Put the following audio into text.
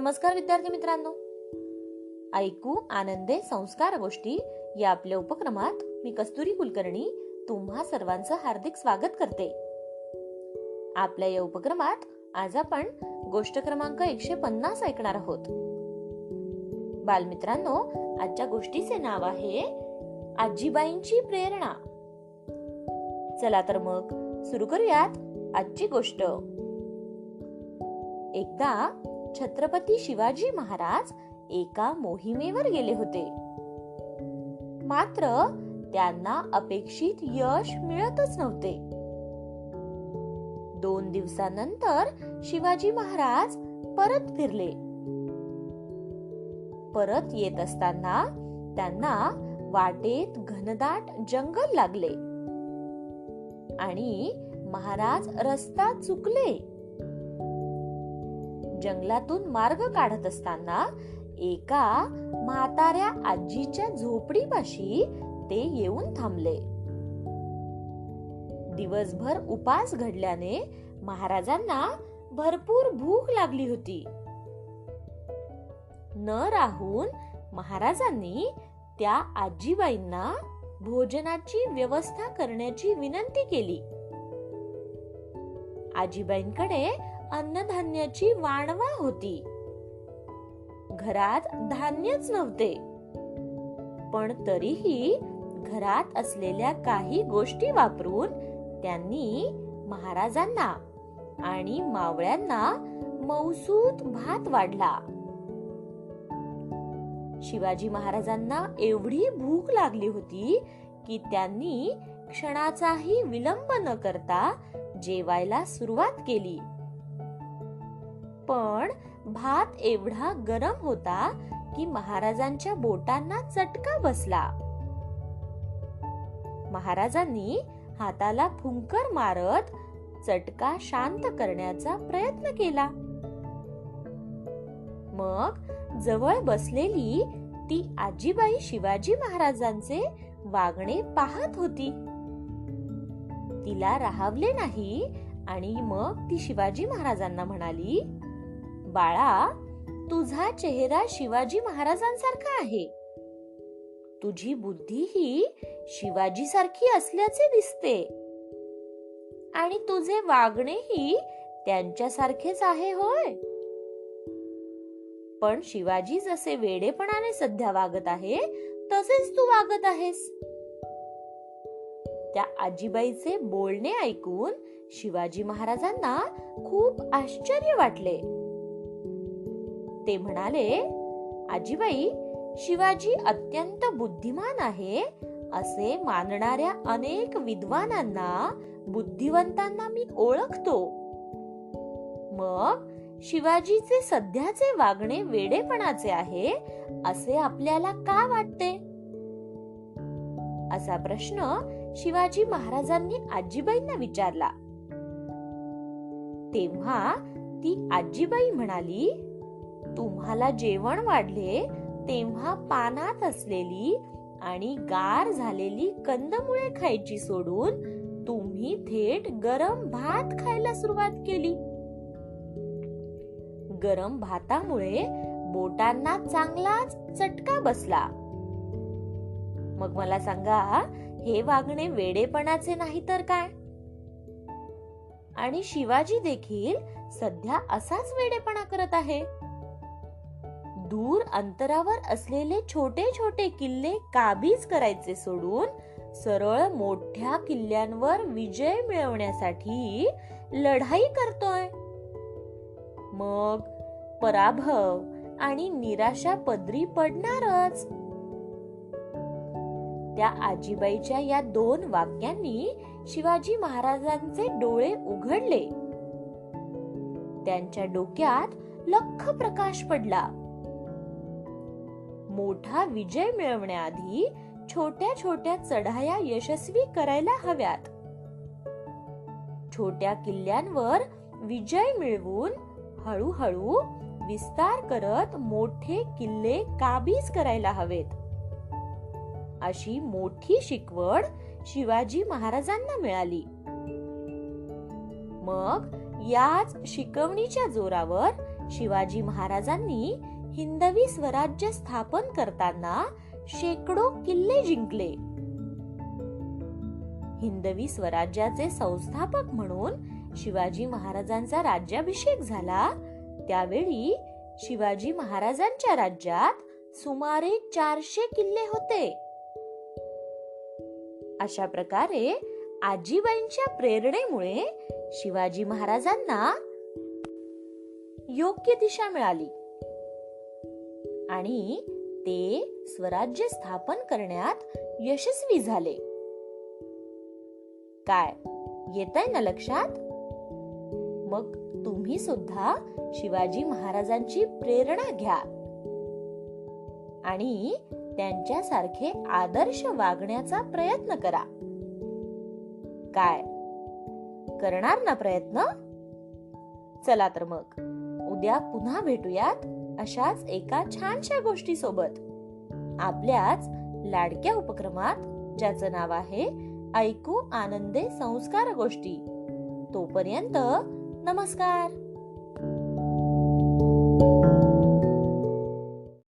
नमस्कार विद्यार्थी मित्रांनो. ऐकू आनंदे संस्कार गोष्टी या आपल्या उपक्रमात मी कस्तुरी कुलकर्णी तुम्हा सर्वांचं हार्दिक स्वागत करते. आपल्या या उपक्रमात आज आपण गोष्ट क्रमांक एकशे पन्नास ऐकणार आहोत. बालमित्रांनो आजच्या गोष्टीचे नाव आहे आजीबाईंची प्रेरणा. चला तर मग सुरू करूयात आजची गोष्ट. एकदा छत्रपती शिवाजी महाराज एका मोहिमेवर गेले होते. मात्र त्यांना अपेक्षित यश मिळतच नव्हते. दोन दिवसानंतर शिवाजी महाराज परत फिरले. परत येत असताना त्यांना वाटेत घनदाट जंगल लागले. आणि महाराज रस्ता चुकले. जंगलातून मार्ग काढत असताना एका म्हाताऱ्या आजीच्या झोपडीपाशी ते येऊन थांबले. दिवसभर उपास घडल्याने महाराजांना भरपूर भूक लागली होती. न राहून महाराजांनी त्या आजीबाईंना भोजनाची व्यवस्था करण्याची विनंती केली. आजीबाईंकडे अन्नधान्याची वाणवा होती. घरात धान्यच नव्हते. पण तरीही घरात असलेल्या काही गोष्टी वापरून त्यांनी महाराजांना आणि मावळ्यांना मौसूत भात वाढला. शिवाजी महाराजांना एवढी भूक लागली होती की त्यांनी क्षणाचाही विलंब न करता जेवायला सुरुवात केली. पण भात एवढा गरम होता की महाराजांच्या बोटांना चटका बसला. महाराजांनी हाताला फुंकर मारत चटका शांत करण्याचा प्रयत्न केला. मग जवळ बसलेली ती आजीबाई शिवाजी महाराजांचे वागणे पाहत होती. तिला राहावले नाही आणि मग ती शिवाजी महाराजांना म्हणाली बाळा तुझा चेहरा शिवाजी महाराजांसारखा आहे. तुझी बुद्धी ही शिवाजी सारखी असल्याचे दिसते. आणि तुझे वागणेही त्यांच्यासारखेच आहे होय. पण शिवाजी जसे वेडेपणाने सध्या वागत आहे तसेच तू वागत आहेस. त्या आजीबाईचे बोलणे ऐकून शिवाजी महाराजांना खूप आश्चर्य वाटले. ते म्हणाले आजीबाई शिवाजी अत्यंत बुद्धिमान आहे असे मानणाऱ्या अनेक विद्वानांना बुद्धिवंतांना मी ओळखतो. मग शिवाजीचे सध्याचे वागणे वेडेपणाचे आहे असे आपल्याला का वाटते? असा प्रश्न शिवाजी महाराजांनी आजीबाईंना विचारला. तेव्हा ती आजीबाई म्हणाली तुम्हाला जेवण वाढले तेव्हा पानात असलेली आणि गार झालेली कंदमुळे खायची सोडून तुम्ही थेट गरम भात खायला सुरुवात केली. गरम भातामुळे बोटांना चांगलाच चटका बसला. मग मला सांगा हे वागणे वेडेपणाचे नाही तर काय? आणि शिवाजी देखील सध्या असाच वेडेपणा करत आहे. दूर अंतरावर असलेले छोटे छोटे किल्ले काबीज करायचे सोडून सरळ मोठ्या किल्ल्यांवर विजय मिळवण्यासाठी लढाई करतोय. मग पराभव आणि निराशा पदरी पडणारच. त्या आजीबाईच्या या दोन वाक्यांनी शिवाजी महाराजांचे डोळे उघडले. त्यांच्या डोक्यात लख प्रकाश पडला. मोठा विजय मिळवण्याआधी छोट्या छोट्या चढाया यशस्वी करायला हव्यात. छोट्या किल्ल्यांवर विजय मिळवून हळूहळू विस्तार करत मोठे किल्ले काबीज करायला हवेत. अशी मोठी शिकवण शिवाजी महाराजांना मिळाली. मग याच शिकवणीच्या जोरावर शिवाजी महाराजांनी हिंदवी स्वराज्य स्थापन करताना शेकडो किल्ले जिंकले. हिंदवी स्वराज्याचे संस्थापक म्हणून शिवाजी महाराजांचा राज्याभिषेक झाला. त्यावेळी शिवाजी महाराजांच्या राज्यात सुमारे चारशे किल्ले होते. अशा प्रकारे आजीबाईंच्या प्रेरणेमुळे शिवाजी महाराजांना योग्य दिशा मिळाली. आणि ते स्वराज्य स्थापन करण्यात यशस्वी झाले. काय? येत आहे ना लक्षात? मग तुम्ही सुद्धा शिवाजी महाराजांची प्रेरणा घ्या. आणि त्यांच्यासारखे आदर्श वागण्याचा प्रयत्न करा. काय? करणार ना प्रयत्न? चला तर मग उद्या पुन्हा भेटूयात. अशाच एका छानशा गोष्टी सोबत आपल्याच लाडक्या उपक्रमात ज्याचं नाव आहे ऐकू आनंदे संस्कार गोष्टी. तोपर्यंत नमस्कार!